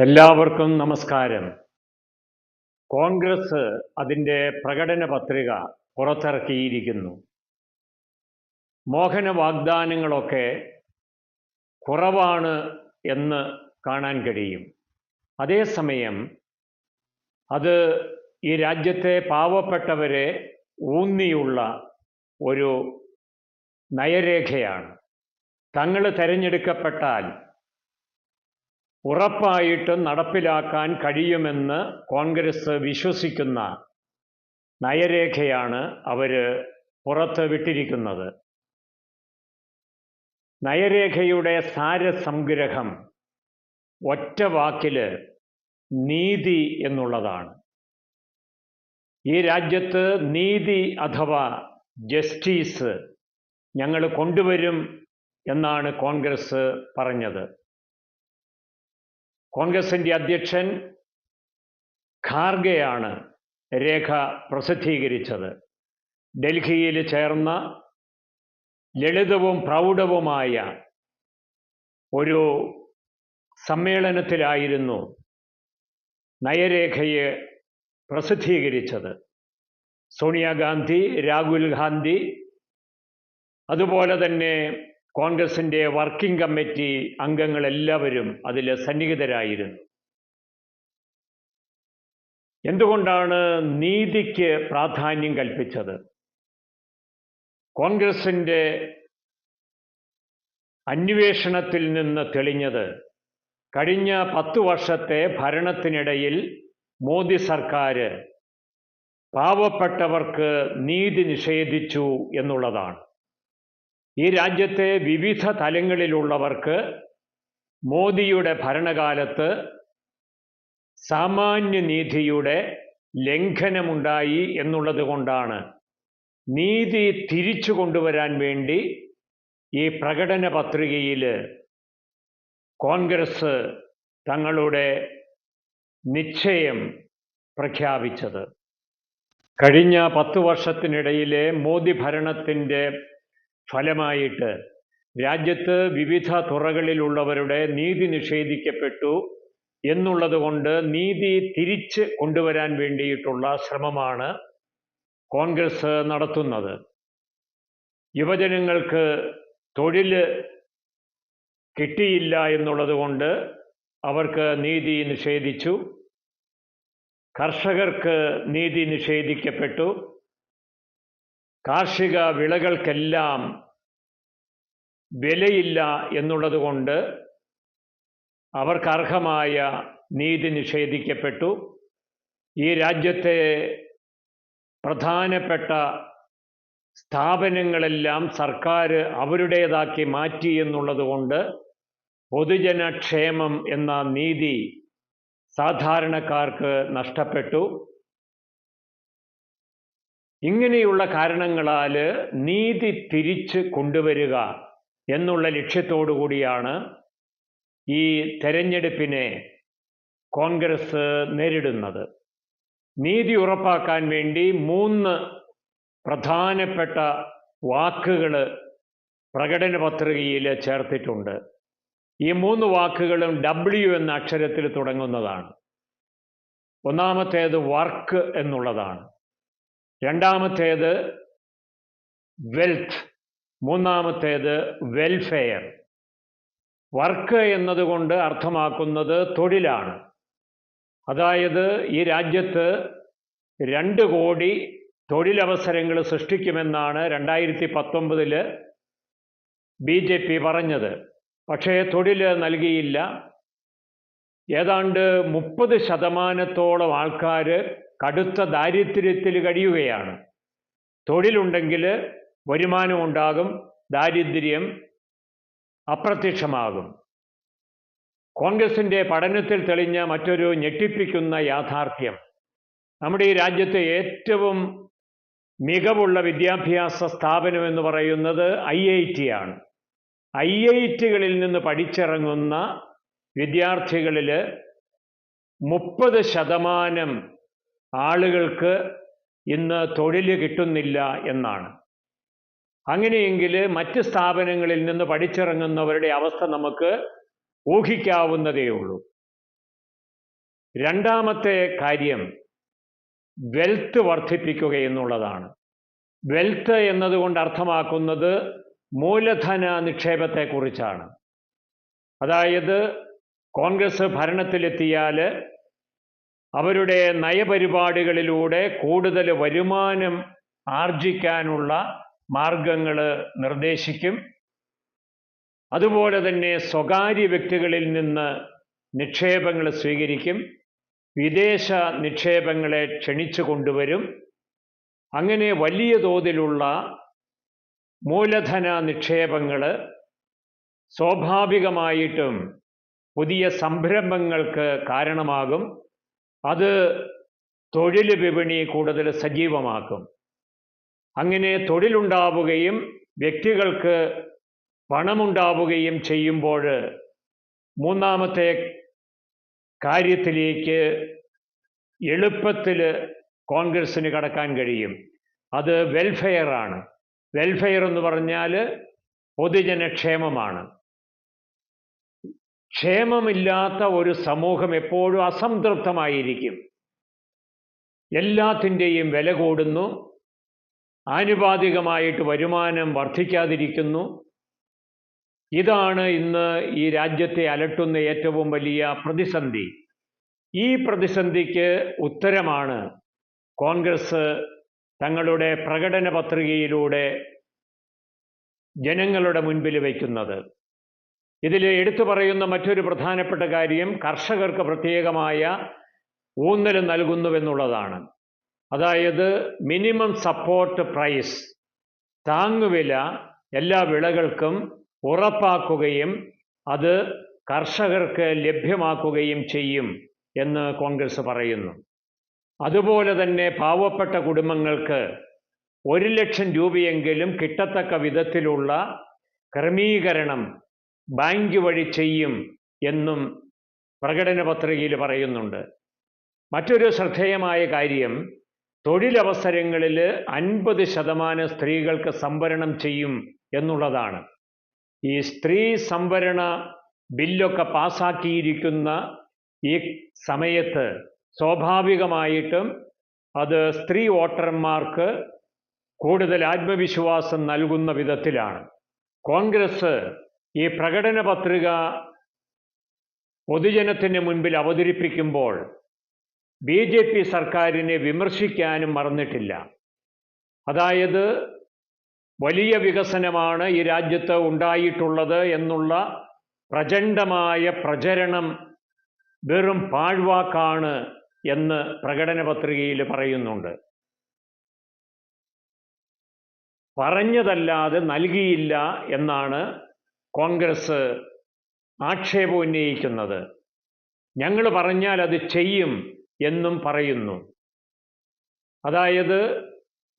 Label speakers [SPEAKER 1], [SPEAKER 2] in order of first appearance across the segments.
[SPEAKER 1] എല്ലാവർക്കും നമസ്കാരം. കോൺഗ്രസ് അതിന്റെ പ്രകടന പത്രിക പുറത്തിറക്കിയിരിക്കുന്നു. മോഹന വാഗ്ദാനങ്ങളൊക്കെ കുറവാണ് എന്ന് കാണാൻ കഴിയും. അതേസമയം അത് ഈ രാജ്യത്തെ പാവപ്പെട്ടവരെ ഊന്നിയുള്ള ഒരു നയരേഖയാണ്. തങ്ങൾ തിരഞ്ഞെടുക്കപ്പെട്ടാൽ ഉറപ്പായിട്ടും നടപ്പിലാക്കാൻ കഴിയുമെന്ന് കോൺഗ്രസ് വിശ്വസിക്കുന്ന നയരേഖയാണ് അവർ പുറത്ത് വിട്ടിരിക്കുന്നത്. നയരേഖയുടെ സാരസംഗ്രഹം ഒറ്റ വാക്കിൽ നീതി എന്നുള്ളതാണ്. ഈ രാജ്യത്ത് നീതി അഥവാ ജസ്റ്റിസ് ഞങ്ങൾ കൊണ്ടുവരും എന്നാണ് കോൺഗ്രസ് പറഞ്ഞത്. കോൺഗ്രസിന്റെ അധ്യക്ഷൻ ഖാർഗെയാണ് രേഖ പ്രസിദ്ധീകരിച്ചത്. ഡൽഹിയിൽ ചേർന്ന ലളിതവും പ്രൗഢവുമായ ഒരു സമ്മേളനത്തിലായിരുന്നു നയരേഖയെ പ്രസിദ്ധീകരിച്ചത്. സോണിയാഗാന്ധി രാഹുൽ ഗാന്ധി അതുപോലെ തന്നെ കോൺഗ്രസിന്റെ വർക്കിംഗ് കമ്മിറ്റി അംഗങ്ങളെല്ലാവരും അതിൽ സന്നിഹിതരായിരുന്നു. എന്തുകൊണ്ടാണ് നീതിക്ക് പ്രാധാന്യം കൽപ്പിച്ചത്? കോൺഗ്രസിന്റെ അന്വേഷണത്തിൽ നിന്ന് തെളിഞ്ഞത് കഴിഞ്ഞ പത്ത് വർഷത്തെ ഭരണത്തിനിടയിൽ മോദി സർക്കാർ പാവപ്പെട്ടവർക്ക് നീതി നിഷേധിച്ചു എന്നുള്ളതാണ്. ഈ രാജ്യത്തെ വിവിധ തലങ്ങളിലുള്ളവർക്ക് മോദിയുടെ ഭരണകാലത്ത് സാമാന്യനീതിയുടെ ലംഘനമുണ്ടായി എന്നുള്ളത് കൊണ്ടാണ് നീതി തിരിച്ചു കൊണ്ടുവരാൻ വേണ്ടി ഈ പ്രകടന പത്രികയിൽ കോൺഗ്രസ് തങ്ങളുടെ നിശ്ചയം പ്രഖ്യാപിച്ചത്. കഴിഞ്ഞ പത്തു വർഷത്തിനിടയിലെ മോദി ഭരണത്തിന്റെ ഫലമായിട്ട് രാജ്യത്ത് വിവിധ തുറകളിലുള്ളവരുടെ നീതി നിഷേധിക്കപ്പെട്ടു എന്നുള്ളതുകൊണ്ട് നീതി തിരിച്ച് കൊണ്ടുവരാൻ വേണ്ടിയിട്ടുള്ള ശ്രമമാണ് കോൺഗ്രസ് നടത്തുന്നത്. യുവജനങ്ങൾക്ക് തൊഴിൽ കിട്ടിയില്ല എന്നുള്ളതുകൊണ്ട് അവർക്ക് നീതി നിഷേധിച്ചു. കർഷകർക്ക് നീതി നിഷേധിക്കപ്പെട്ടു. കാർഷിക വിളകൾക്കെല്ലാം വിലയില്ല എന്നുള്ളത് കൊണ്ട് അവർക്ക് അർഹമായ നീതി നിഷേധിക്കപ്പെട്ടു. ഈ രാജ്യത്തെ പ്രധാനപ്പെട്ട സ്ഥാപനങ്ങളെല്ലാം സർക്കാർ അവരുടേതാക്കി മാറ്റി എന്നുള്ളത് കൊണ്ട് പൊതുജനക്ഷേമം എന്ന നീതി സാധാരണക്കാർക്ക് നഷ്ടപ്പെട്ടു. ഇങ്ങനെയുള്ള കാരണങ്ങളാൽ നീതി തിരിച്ച് കൊണ്ടുവരിക എന്നുള്ള ലക്ഷ്യത്തോടു കൂടിയാണ് ഈ തെരഞ്ഞെടുപ്പിനെ കോൺഗ്രസ് നേരിടുന്നത്. നീതി ഉറപ്പാക്കാൻ വേണ്ടി മൂന്ന് പ്രധാനപ്പെട്ട വാക്കുകൾ പ്രകടന പത്രികയിൽ ചേർത്തിട്ടുണ്ട്. ഈ മൂന്ന് വാക്കുകളും ഡബ്ല്യു എന്ന അക്ഷരത്തിൽ തുടങ്ങുന്നതാണ്. ഒന്നാമത്തേത് വർക്ക് എന്നുള്ളതാണ്. രണ്ടാമത്തേത് വെൽത്ത് മൂന്നാമത്തേത് വെൽഫെയർ വർക്ക് എന്നതുകൊണ്ട് അർത്ഥമാക്കുന്നത് തൊഴിലാണ്. അതായത് ഈ രാജ്യത്ത് രണ്ട് കോടി തൊഴിലവസരങ്ങൾ സൃഷ്ടിക്കുമെന്നാണ് രണ്ടായിരത്തി പത്തൊമ്പതിൽ ബി ജെ പി പറഞ്ഞത്. പക്ഷേ തൊഴിൽ നൽകിയില്ല. ഏതാണ്ട് മുപ്പത് ശതമാനത്തോളം ആൾക്കാർ കടുത്ത ദാരിദ്ര്യത്തിൽ കഴിയുകയാണ്. തൊഴിലുണ്ടെങ്കിൽ വരുമാനമുണ്ടാകും ദാരിദ്ര്യം അപ്രത്യക്ഷമാകും. കോൺഗ്രസിന്റെ പഠനത്തിൽ തെളിഞ്ഞ മറ്റൊരു ഞെട്ടിപ്പിക്കുന്ന യാഥാർത്ഥ്യം. നമ്മുടെ ഈ രാജ്യത്തെ ഏറ്റവും മികവുള്ള വിദ്യാഭ്യാസ സ്ഥാപനം എന്ന് പറയുന്നത് ഐ ഐ ടി ആണ്. ഐ ഐ ടികളിൽ നിന്ന് പഠിച്ചിറങ്ങുന്ന വിദ്യാർത്ഥികളിൽ മുപ്പത് ശതമാനം ആളുകൾക്ക് ഇന്ന് തൊഴിൽ കിട്ടുന്നില്ല എന്നാണ്. അങ്ങനെയെങ്കിൽ മറ്റ് സ്ഥാപനങ്ങളിൽ നിന്ന് പഠിച്ചിറങ്ങുന്നവരുടെ അവസ്ഥ നമുക്ക് ഊഹിക്കാവുന്നതേ ഉള്ളൂ. രണ്ടാമത്തെ കാര്യം വെൽത്ത് വർദ്ധിപ്പിക്കുക എന്നുള്ളതാണ്. വെൽത്ത് എന്നതുകൊണ്ട് അർത്ഥമാക്കുന്നത് മൂലധന നിക്ഷേപത്തെക്കുറിച്ചാണ്. അതായത് കോൺഗ്രസ് ഭരണത്തിലെത്തിയാൽ അവരുടെ നയപരിപാടികളിലൂടെ കൂടുതൽ വരുമാനം ആർജിക്കാനുള്ള മാർഗങ്ങൾ നിർദ്ദേശിക്കും. അതുപോലെ തന്നെ സ്വകാര്യ വ്യക്തികളിൽ നിന്ന് നിക്ഷേപങ്ങൾ സ്വീകരിക്കും. വിദേശ നിക്ഷേപങ്ങളെ ക്ഷണിച്ചു കൊണ്ടുവരും. അങ്ങനെ വലിയ തോതിലുള്ള മൂലധന നിക്ഷേപങ്ങൾ സ്വാഭാവികമായിട്ടും പുതിയ സംരംഭങ്ങൾക്ക് കാരണമാകും. അത് തൊഴിൽ വിപണി കൂടുതൽ സജീവമാക്കും. അങ്ങനെ തൊഴിലുണ്ടാവുകയും വ്യക്തികൾക്ക് പണമുണ്ടാവുകയും ചെയ്യുമ്പോൾ മൂന്നാമത്തെ കാര്യത്തിലേക്ക് എളുപ്പത്തിൽ കോൺഗ്രസ്സിന് കടക്കാൻ കഴിയും. അത് വെൽഫെയറാണ് വെൽഫെയർ എന്ന് പറഞ്ഞാൽ പൊതുജനക്ഷേമമാണ്. ക്ഷേമമില്ലാത്ത ഒരു സമൂഹം എപ്പോഴും അസംതൃപ്തമായിരിക്കും. എല്ലാത്തിന്റെയും വില കൂടുന്നു. ആനുപാതികമായിട്ട് വരുമാനം വർദ്ധിക്കാതിരിക്കുന്നു. ഇതാണ് ഇന്ന് ഈ രാജ്യത്തെ അലട്ടുന്ന ഏറ്റവും വലിയ പ്രതിസന്ധി. ഈ പ്രതിസന്ധിക്ക് ഉത്തരമാണ് കോൺഗ്രസ് തങ്ങളുടെ പ്രകടന പത്രികയിലൂടെ ജനങ്ങളുടെ മുൻപിൽ വയ്ക്കുന്നത്. ഇതിൽ എടുത്തു പറയുന്ന മറ്റൊരു പ്രധാനപ്പെട്ട കാര്യം കർഷകർക്ക് പ്രത്യേകമായ ഊന്നൽ നൽകുന്നുവെന്നുള്ളതാണ്. അതായത് മിനിമം സപ്പോർട്ട് പ്രൈസ് താങ്ങുവില എല്ലാ വിളകൾക്കും ഉറപ്പാക്കുകയും അത് കർഷകർക്ക് ലഭ്യമാക്കുകയും ചെയ്യും എന്ന് കോൺഗ്രസ് പറയുന്നു. അതുപോലെ തന്നെ പാവപ്പെട്ട കുടുംബങ്ങൾക്ക് ഒരു ലക്ഷം രൂപയെങ്കിലും കിട്ടത്തക്ക വിധത്തിലുള്ള ക്രമീകരണം ബാങ്ക് വഴി ചെയ്യും എന്നും പ്രകടന പത്രികയിൽ പറയുന്നുണ്ട്. മറ്റൊരു ശ്രദ്ധേയമായ കാര്യം തൊഴിലവസരങ്ങളിൽ അൻപത് ശതമാനം സ്ത്രീകൾക്ക് സംവരണം ചെയ്യും എന്നുള്ളതാണ്. ഈ സ്ത്രീ സംവരണ ബില്ലൊക്കെ പാസാക്കിയിരിക്കുന്ന ഈ സമയത്ത് സ്വാഭാവികമായിട്ടും അത് സ്ത്രീ വോട്ടർമാർക്ക് കൂടുതൽ ആത്മവിശ്വാസം നൽകുന്ന വിധത്തിലാണ്. കോൺഗ്രസ് ഈ പ്രകടന പത്രിക പൊതുജനത്തിന് മുൻപിൽ അവതരിപ്പിക്കുമ്പോൾ ബി ജെ പി സർക്കാരിനെ വിമർശിക്കാനും മറന്നിട്ടില്ല. അതായത് വലിയ വികസനമാണ് ഈ രാജ്യത്ത് ഉണ്ടായിട്ടുള്ളത് എന്നുള്ള പ്രചണ്ഡമായ പ്രചരണം വെറും പാഴ്വാക്കാണ് എന്ന് പ്രകടന പത്രികയിൽ പറയുന്നുണ്ട്. പറഞ്ഞതല്ലാതെ നൽകിയില്ല എന്നാണ് കോൺഗ്രസ് ആക്ഷേപം ഉന്നയിക്കുന്നത്. ഞങ്ങൾ പറഞ്ഞാൽ അത് ചെയ്യും എന്നും പറയുന്നു. അതായത്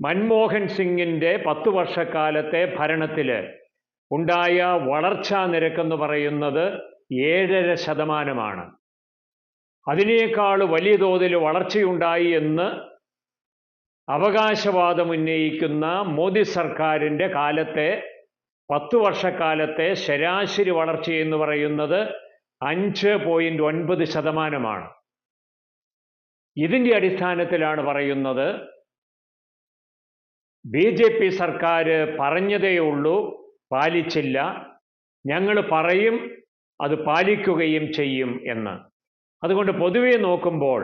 [SPEAKER 1] മൻമോഹൻ സിംഗിന്റെ പത്ത് വർഷക്കാലത്തെ ഭരണത്തിൽ ഉണ്ടായ വളർച്ചാ നിരക്കെന്ന് പറയുന്നത് ഏഴര ശതമാനമാണ്. അതിനേക്കാൾ വലിയ തോതിൽ വളർച്ചയുണ്ടായി എന്ന് അവകാശവാദം ഉന്നയിക്കുന്ന മോദി സർക്കാരിന്റെ കാലത്തെ പത്തു വർഷക്കാലത്തെ ശരാശരി വളർച്ച എന്ന് പറയുന്നത് അഞ്ച് പോയിന്റ് ഒൻപത് ശതമാനമാണ്. ഇതിന്റെ അടിസ്ഥാനത്തിലാണ് പറയുന്നത് ബി ജെ പി സർക്കാർ പറഞ്ഞതേ ഉള്ളൂ പാലിച്ചില്ല. ഞങ്ങൾ പറയും അത് പാലിക്കുകയും ചെയ്യും എന്ന്. അതുകൊണ്ട് പൊതുവെ നോക്കുമ്പോൾ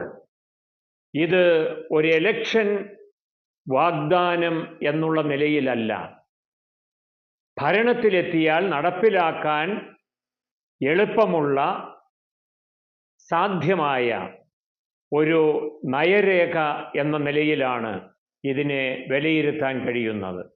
[SPEAKER 1] ഇത് ഒരു എലക്ഷൻ വാഗ്ദാനം എന്നുള്ള നിലയിലല്ല. ഭരണത്തിലെത്തിയാൽ നടപ്പിലാക്കാൻ എളുപ്പമുള്ള സാധ്യമായ ഒരു നയരേഖ എന്ന നിലയിലാണ് ഇതിനെ വിലയിരുത്താൻ കഴിയുന്നത്.